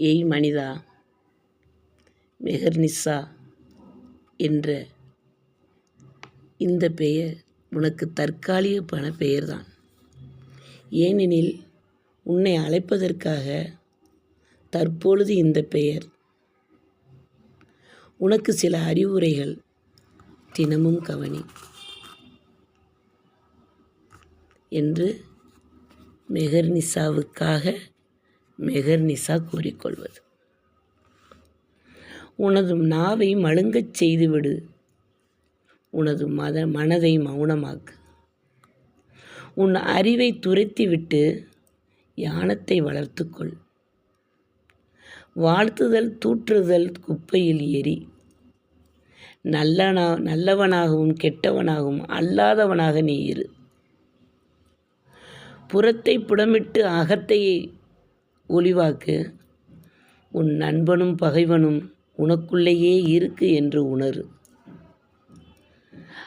ஏய் மனிதா மெஹர்னிசா என்ற இந்த பெயர் உனக்கு தற்காலிகமான பெயர்தான் ஏனெனில் உன்னை அழைப்பதற்காக தற்பொழுது இந்த பெயர். உனக்கு சில அறிவுரைகள் தினமும் கவனி என்று மெஹர்னிசாவுக்காக மெஹர்நிசா கூறிக்கொள்வது. உனது நாவை மழுங்கச் செய்துவிடு. உனது மத மனதை மௌனமாக்கு. உன் அறிவை துரைத்திவிட்டு யானத்தை வளர்த்துக்கொள். வாழ்த்துதல் தூற்றுதல் குப்பையில் எரி நல்லனா நல்லவனாகவும் கெட்டவனாகவும் அல்லாதவனாக நீ இரு. புறத்தை புடமிட்டு அகத்தையை ஒளிவாக்கு. உன் நண்பனும் பகைவனும் உனக்குள்ளேயே இருக்கு என்று உணரு.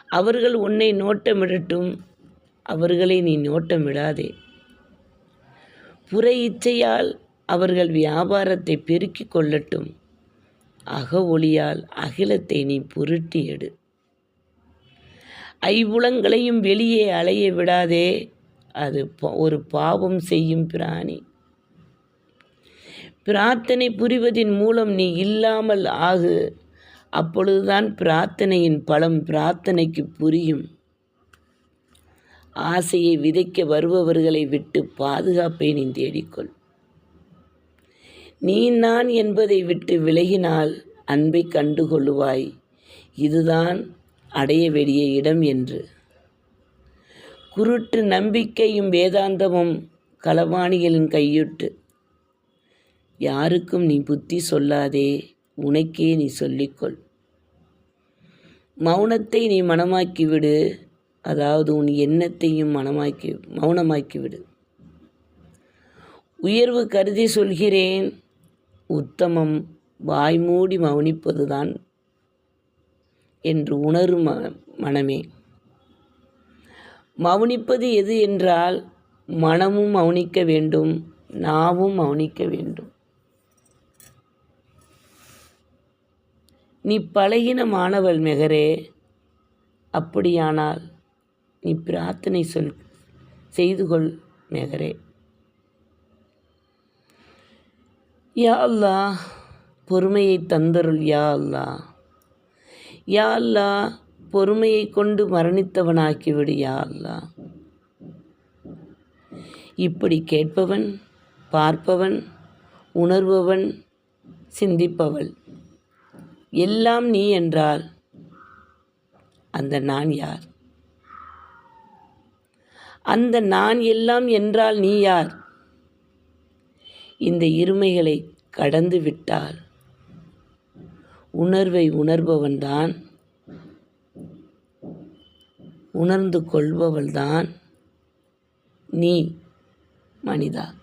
அவர்கள் உன்னை நோட்டமிடட்டும் அவர்களை நீ நோட்டமிடாதே. புற இச்சையால் அவர்கள் வியாபாரத்தை பெருக்கிக் கொள்ளட்டும் அக ஒளியால் அகிலத்தை நீ புருட்டி எடு ஐபுலங்களையும் வெளியே அலைய விடாதே அது ஒரு பாவம் செய்யும் பிராணி. பிரார்த்தனை புரிவதின் மூலம் நீ இல்லாமல் ஆகு. அப்பொழுதுதான் பிரார்த்தனையின் பலம் பிரார்த்தனைக்கு புரியும். ஆசையை விதைக்க வருபவர்களை விட்டு பாதுகாப்பை நீ தேடிக்கொள். நீ நான் என்பதை விட்டு விலகினால் அன்பை கண்டுகொள்ளுவாய் இதுதான் அடைய வேண்டிய இடம் என்று. குருட்டு நம்பிக்கையும் வேதாந்தமும் களவாணிகளின் கையுட்டு. யாருக்கும் நீ புத்தி சொல்லாதே உனக்கே நீ சொல்லிக்கொள். மௌனத்தை நீ மனமாக்கிவிடு அதாவது உன் எண்ணத்தையும் மனமாக்கி மௌனமாக்கிவிடு. உயர்வு கருதி சொல்கிறேன் உத்தமம் வாய்மூடி மௌனிப்பதுதான் என்று உணரும் மனமே. மௌனிப்பது எது என்றால் மனமும் மௌனிக்க வேண்டும் நாவும் மௌனிக்க வேண்டும். நீ பழகின மாணவள் மெகரே அப்படியானால் நீ பிரார்த்தனை சொல் செய்து கொள் மெகரே. யா அல்லா பொறுமையை தந்தருள் யா அல்லா. யா அல்லா பொறுமையை கொண்டு மரணித்தவனாக்கிவிடு யா அல்லா. இப்படி கேட்பவன் பார்ப்பவன் உணர்பவன் சிந்திப்பவள். எல்லாம் நீ என்றால் அந்த நான் யார்? அந்த நான் எல்லாம் என்றால் நீ யார்? இந்த இருமைகளை கடந்து விட்டால் உணர்வை உணர்பவன்தான் உணர்ந்து கொள்பவள்தான் நீ மனிதா.